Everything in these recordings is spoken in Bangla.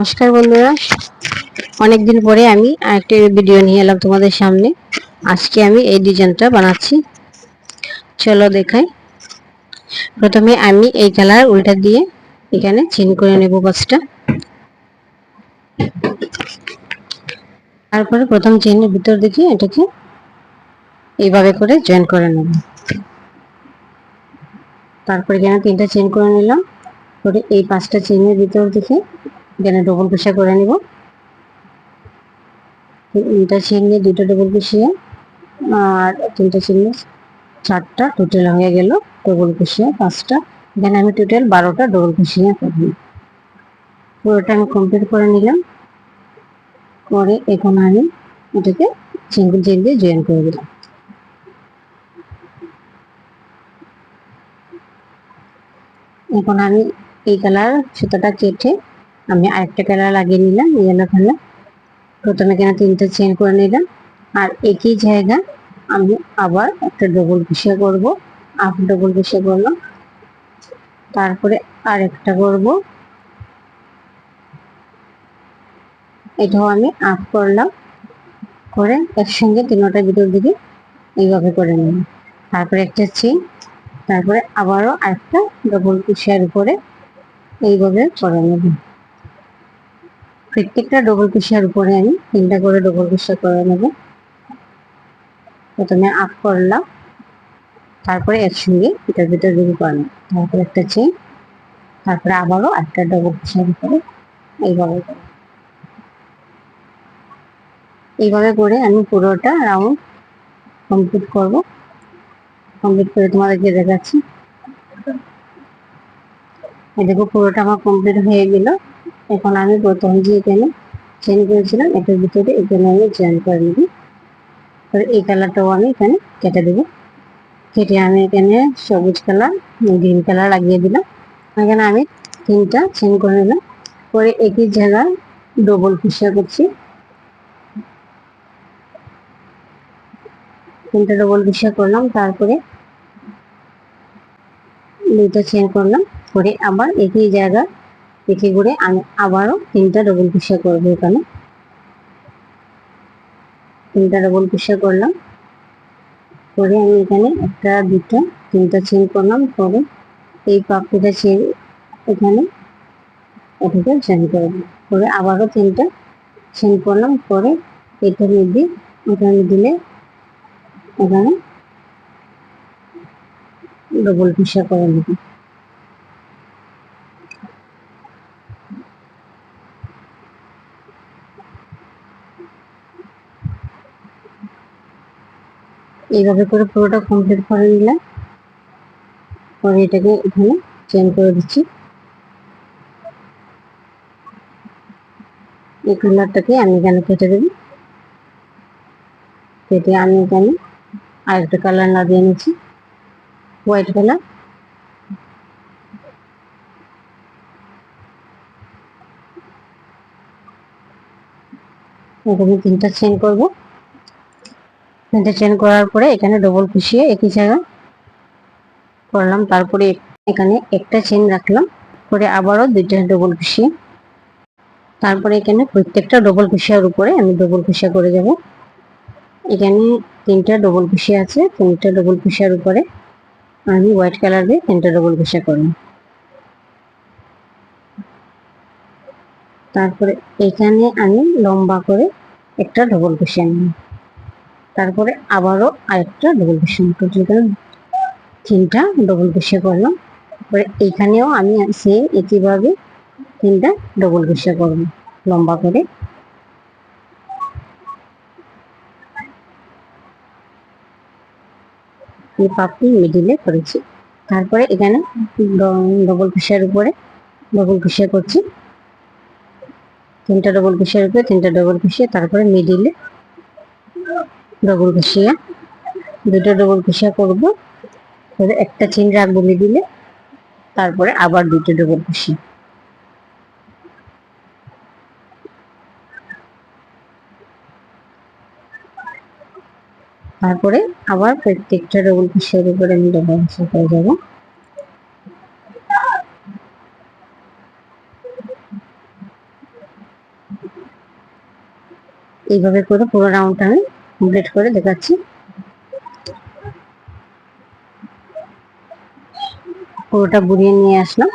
নমস্কার বন্ধুরা। অনেকদিন পরে আমি আরেকটি ভিডিও নিয়ে এলাম তোমাদের সামনে। আজকে আমি এই ডিজাইনটা বানাচ্ছি। চলো দেখাই। প্রথমে আমি এই কালার উল্টা দিয়ে এখানে চিন করে নেব গাছটা তারপরে প্রথম চেনের ভিতর দিকে এটাকে এইভাবে করে জয়েন করে নেব। তারপরে এখানে তিনটা চেন করে নিলাম। করে এই পাঁচটা চেনের ভিতর দিকে এখানে ডবল কুশা করে নিব। তিনটা চেন দুটো ডবল কুশিয়ে আর তিনটা চেন চারটা টোটাল হয়ে গেল ডবল কুশিয়া পাঁচটা। এখানে আমি টোটাল বারোটা ডবল কুশিয়া করব পুরোটা আমি কমপ্লিট করে নিলাম। করে এখন আমি এটাকে সিঙ্গেল চেন দিয়ে জয়েন করে দিলাম। এখন আমি এই কালার সুতাটা কেটে আমি আরেকটা কালার লাগিয়ে নিলাম ইয়েলো কালার প্রথমে কেন তিনটে চেন করে নিলাম, আর একই জায়গা আমি আবার একটা ডবল কুশিয়া করব আপ ডবল কুশিয়া করলাম তারপরে আরেকটা করব। এটাও আমি আপ করলাম, করে একসঙ্গে তিনটা ভিতর দিকে এইভাবে করে নিলাম। তারপরে একটা চেন তারপরে আবারও আরেকটা ডবল কুশিয়ার উপরে এইভাবে করে নেব প্রত্যেকটা ডবল কুশিয়ার উপরে আমি তিনটা করে ডবল কুশিয়া করে নেব। প্রথমে আপ করলাম, তারপরে একসঙ্গে এটার ভিতরে দিকে করলাম তারপরে একটা চেন তারপরে আবারও একটা ডবল কুশিয়ার উপরে এইভাবে এইভাবে করে আমি পুরোটা রাউন্ড কমপ্লিট করব। কমপ্লিট করে তোমাদেরকে দেখাচ্ছি। দেখো পুরোটা আমার কমপ্লিট হয়ে গেল। এখন আমি প্রথম যে এখানে চেন করেছিলাম, এটার ভিতরে এখানে আমি জয়েন করে নেব। এই কালারটাও আমি এখানে কেটে দেবো। কেটে আমি এখানে সবুজ কালার গ্রিন কালার লাগিয়ে দিলাম। এখানে আমি তিনটা চেন করে নিলাম। করে একই জায়গায় ডবল কুশিয়া করছি। তিনটা ডবল কুশিয়া করলাম, তারপরে দুইটা চেন করলাম। করে আবার একই জায়গা একে করে আমি আবারও তিনটা ডবল কুশিয়া করব এখানে। তিনটা ডবল কুশিয়া করলাম। করে আমি এখানে একটা, দুটো, তিনটা চেন করলাম। করে এই পাপড়িটা চেন এখানে এটাকে চেন করব করে আবারও তিনটা চেন করলাম। করে এটা মধ্যে এখানে দিলে এখানে ডবল কুশিয়া করে নেব। এইভাবে করে পুরোটা কমপ্লিট করে নিলাম। পরে এটাকে এখানে চেন করে দিচ্ছি। এই কালারটাকে আমি এখানে কেটে দেব? কেটে আমি এখানে আরেকটা কালার লাগিয়ে নিচ্ছি। হোয়াইট কালার এখানে তিনটা চেন করব। তিনটে চেন করার পরে এখানে ডবল খুশিয়ে একই জায়গা করলাম। তারপরে এখানে একটা চেন রাখলাম। করে আবারও দুইটা ডবল খুশিয়ে তারপরে এখানে প্রত্যেকটা ডবল কুশিয়ার উপরে আমি ডবল খুশিয়া করে যাব। এখানে তিনটা ডবল খুশি আছে। তিনটা ডবল খুশিয়ার উপরে আমি হোয়াইট কালার দিয়ে তিনটা ডবল খুশিয়া করব তারপরে এখানে আমি লম্বা করে একটা ডবল খুশিয়া নিই তারপরে আবারও আরেকটা ডবল কুশন টোটাল তিনটা ডবল কুশে করলাম। তারপরে এইখানেও আমি সেম একইভাবে তিনটা ডবল কুশে করব লম্বা করে। এই পাপড়ি মিডিলে করেছি। তারপরে এখানে ডবল কুশিয়ার উপরে ডবল কুশিয়া করছি। তিনটা ডবল কুশিয়ার উপরে তিনটা ডবল কুশিয়া তারপরে মিডিলে ডবল ঘষিয়া দুটো ডবল ঘষিয়া করব। একটা চেন রাখব মিডিলে তারপরে আবার দুটো ডবল ঘষিয়া তারপরে আবার প্রত্যেকটা ডবল ঘষিয়ার উপরে আমি ডবল ঘষিয়া করে যাব। এইভাবে করে পুরো রাউন্ডটা আমি কমপ্লিট করে দেখাচ্ছি। পুরোটা বুড়িয়ে নিয়ে আসলাম।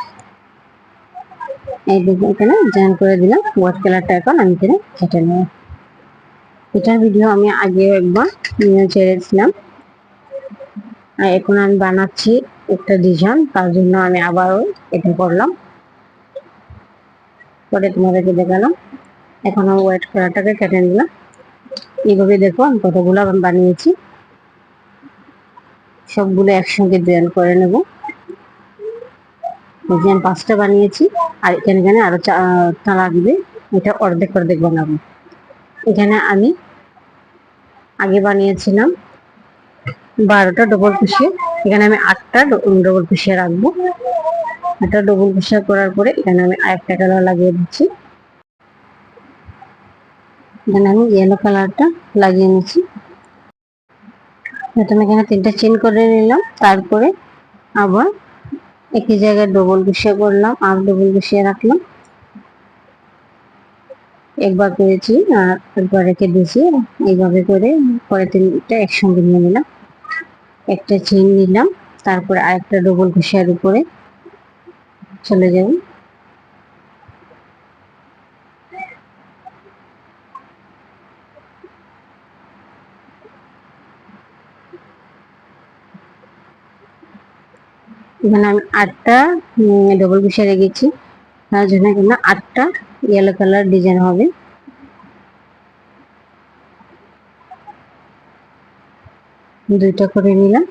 এই দেখুন এখানে জয়েন করে দিলাম। হোয়াইট কালারটা এখন আমি এখানে কেটে নেব। এটার ভিডিও আমি আগেও একবার নিয়ে ছেড়েছিলাম। আর এখন আমি বানাচ্ছি একটা ডিজাইন তার জন্য আমি আবারও এটা করলাম। পরে তোমাদেরকে দেখালাম। এখন হোয়াইট কালারটাকে কেটে নিলাম। এইভাবে দেখো আমি কতগুলো আমি বানিয়েছি। সবগুলো একসঙ্গে জয়েন করে নেব। ডিজাইন পাঁচটা বানিয়েছি, আর এখানে এখানে আরও চা লাগবে এটা অর্ধেক অর্ধেক বানাবো। এখানে আমি আগে বানিয়েছিলাম বারোটা ডবল কুশিয়ে এখানে আমি আটটা ডবল কুশিয়ে রাখব। আটটা ডবল কুশিয়া করার পরে এখানে আমি আরেকটা কালার লাগিয়ে দিচ্ছি। এখানে আমি ইয়েলো কালারটা লাগিয়ে নিচ্ছি। প্রথমে এখানে তিনটা চেন করে নিলাম, তারপরে আবার একই জায়গায় ডবল কুশিয়া করলাম, আর ডবল কুশিয়া রাখলাম। একবার করেছি আর একবার রেখে দিয়েছি, এইভাবে করে পরে তিনটা একসঙ্গে নিয়ে নিলাম। একটা চেন নিলাম, তারপরে আরেকটা ডবল কুশিয়ার উপরে চলে যাব। এখানে আমি আটটা ডবল কুশিয়া রেখেছি। তার জন্য এখানে আটটা ইয়েলো কালার ডিজাইন হবে। দুইটা করে নিলাম।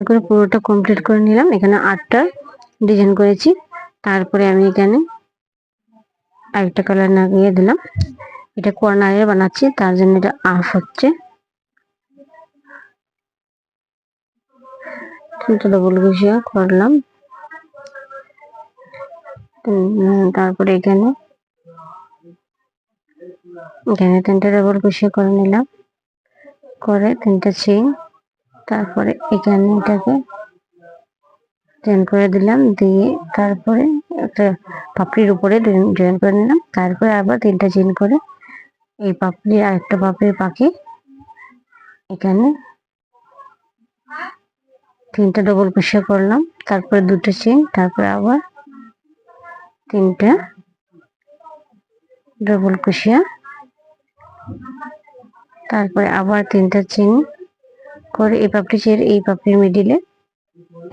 করে পুরোটা কমপ্লিট করে নিলাম। এখানে আটটা ডিজাইন করেছি। তারপরে আমি এখানে আরেকটা কালার লাগিয়ে দিলাম। এটা কর্নারে বানাচ্ছি। তার জন্য এটা আফ হচ্ছে। ডবল ঘুষিয়া করলাম। তারপরে এখানে এখানে তিনটা ডবল ঘুষিয়া করে নিলাম। করে তিনটা চেন তারপরে এখানে এটাকে জয়েন করে দিলাম, দিয়ে তারপরে একটা পাপড়ির উপরে জয়েন করে নিলাম। তারপরে আবার তিনটা চেন করে এই পাপড়ি আর একটা পাপড়ির পাখি এখানে তিনটা ডবল কুশিয়া করলাম, তারপরে দুটো চেন তারপরে আবার তিনটা ডবল কুশিয়া তারপরে আবার তিনটা চেন করে এই পাপড়ি ছেড়ে এই পাপড়ির মিডিলে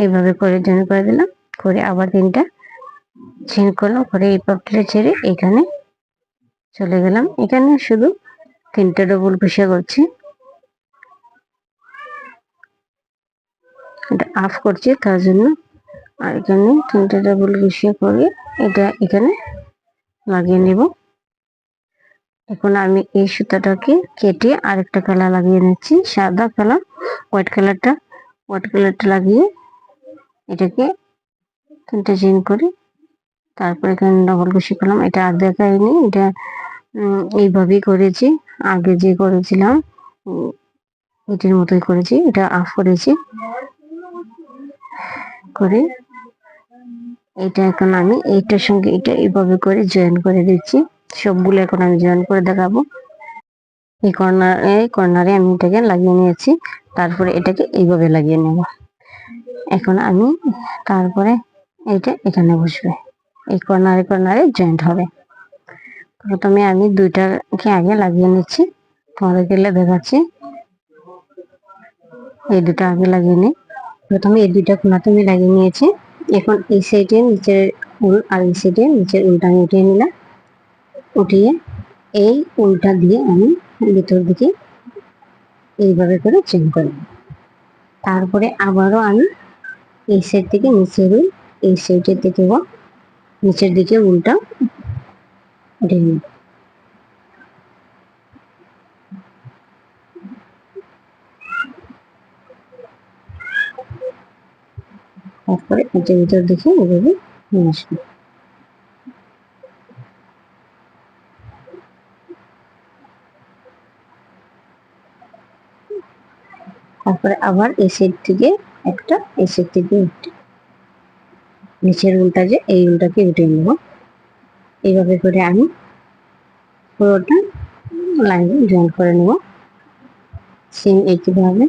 এইভাবে করে জয়েন করে দিলাম, করে আবার তিনটা চেন করলাম, করে এই পাপড়িটা ছেড়ে এখানে চলে গেলাম। এখানে শুধু তিনটা ডবল কুশিয়া করছি। আফ করছি, তার জন্য আর এখানে তিনটা ডাবল কুশিয়া করে এটা এখানে লাগিয়ে নেব। এখন আমি এই সুতাটাকে কেটে আরেকটা কালার লাগিয়ে নিচ্ছি, সাদা কালার হোয়াইট কালারটা হোয়াইট কালারটা লাগিয়ে এটাকে তিনটা চেন করে তারপর এখানে ডবল কুশি করলাম। এটা আর দেখাইনি, এটা এইভাবেই করেছি। আগে যে করেছিলাম এটির মতোই করেছি, এটা আফ করেছি। করে এটা এখন আমি এইটার সঙ্গে এটা এইভাবে করে জয়েন করে দিচ্ছি। সবগুলো এখন আমি জয়েন করে দেখাবো। এই কর্নার এই কর্নারে আমি এটাকে লাগিয়ে নিয়েছি। তারপরে এটাকে এইভাবে লাগিয়ে নেব। এখন আমি তারপরে এইটা এখানে বসবে। এই কর্নারে কর্নারে জয়েন্ট হবে। প্রথমে আমি দুইটাকে আগে লাগিয়ে নিচ্ছি। তোমাদের গেলে দেখাচ্ছি। এই দুটা আগে লাগিয়ে নিই। প্রথমে এই দুইটা কোনাতে আমি লাগিয়ে নিয়েছি। এখন এই সাইডে নিচের উল আর এই সাইডে নিচের উলটা আমি উঠিয়ে নিলাম। উঠিয়ে এই উলটা দিয়ে আমি ভিতর দিকে এইভাবে করে চেন করি তারপরে আবারও আমি এই সাইড থেকে নিচের উল, এই সাইডের দিকে নিচের দিকে উলটা উঠিয়ে নিই তারপরে এটা ভিতর দেখে এভাবে নিয়ে আসব। তারপরে আবার এই থেকে একটা এই থেকে একটা। নিচের উল্টা যে এই উল্টাকে উঠে নেব। এইভাবে করে আমি পুরোটা লাইন জয়েন করে নেব। সেম একইভাবে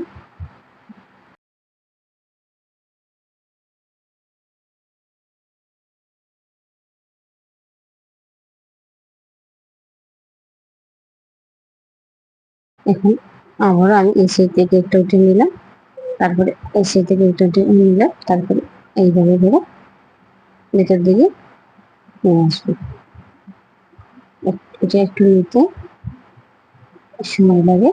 এখন আবারও আমি এসি থেকে একটা উঠে নিলাম, তারপরে এসি থেকে একটা উঠে নিলাম, তারপরে এইভাবে ধরে ভেতর দিকে নিয়ে আসব। এটা একটু নিতে সময় লাগে।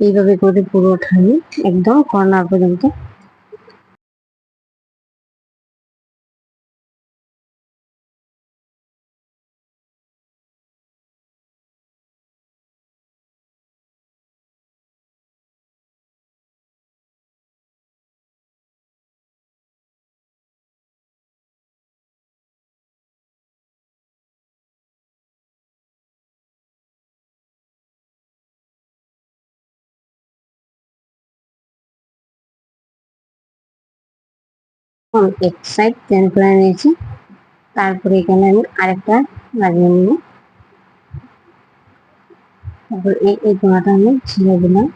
এইভাবে করে পুরো ঠানি একদম কর্নার পর্যন্ত এক সাইড প্যান করে নিয়েছি। তারপরে এখানে আমি আরেকটা লাগিয়ে নিব। তারপর এই কোনাটা আমি ছিঁড়ে দিলাম।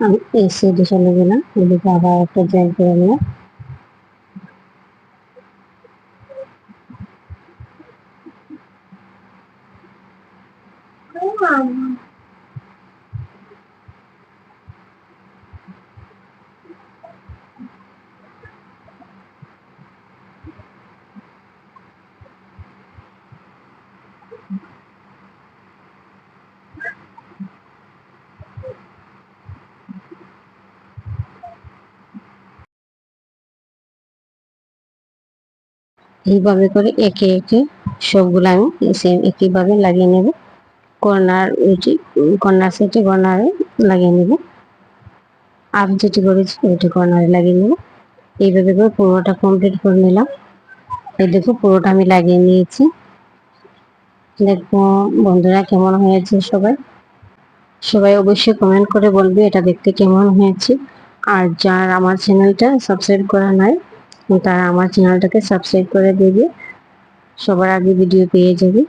আমি এই সাইডে চলে গেলাম। এদিকে আবার একটা জয়েন করে নিলাম। এইভাবে করে একে একে সবগুলো আমি সেম একইভাবে লাগিয়ে নেব। কর্নার ওইটি কর্নার সেটি কর্নারে লাগিয়ে নেব। আপ যেটি করেছি ওইটি কর্নারে লাগিয়ে নেব। এইভাবে করে পুরোটা কমপ্লিট করে নিলাম। এই দেখো পুরোটা আমি লাগিয়ে নিয়েছি। দেখব বন্ধুরা কেমন হয়েছে সবাই? সবাই অবশ্যই কমেন্ট করে বলবে এটা দেখতে কেমন হয়েছে। আর যার আমার চ্যানেলটা সাবস্ক্রাইব করা নাই তারা আমার চ্যানেলটাকে সাবস্ক্রাইব করে দেবে। সবার আগে ভিডিও পেয়ে যাবে।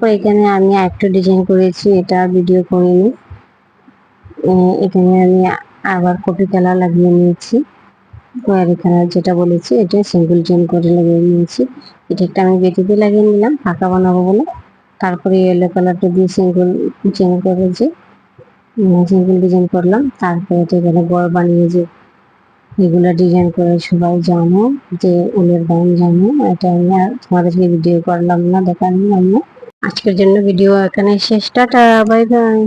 এখানে আমি একটু ডিজাইন করেছি, এটা ভিডিও করিনি। এখানে আমি আবার কপি কালার লাগিয়ে নিয়েছি। কোয়ারি কালার যেটা বলেছি, এটা সিঙ্গল চেন করে লাগিয়ে নিয়েছি। এটা একটা আমি বেটিতে লাগিয়ে নিলাম, ফাঁকা বানাবো বলে। তারপরে ইয়েলো কালারটা দিয়ে সিঙ্গল চেন করেছি। সিঙ্গল ডিজাইন করলাম। তারপরে এটা এখানে বড় বানিয়ে যে এগুলো ডিজাইন করে সবাই জানো, যে উলের দাম জানো, এটা আমি আর তোমাদেরকে ভিডিও করলাম না, দেখালাম না। আজকের জন্য ভিডিও এখানে শেষটা বাই বাই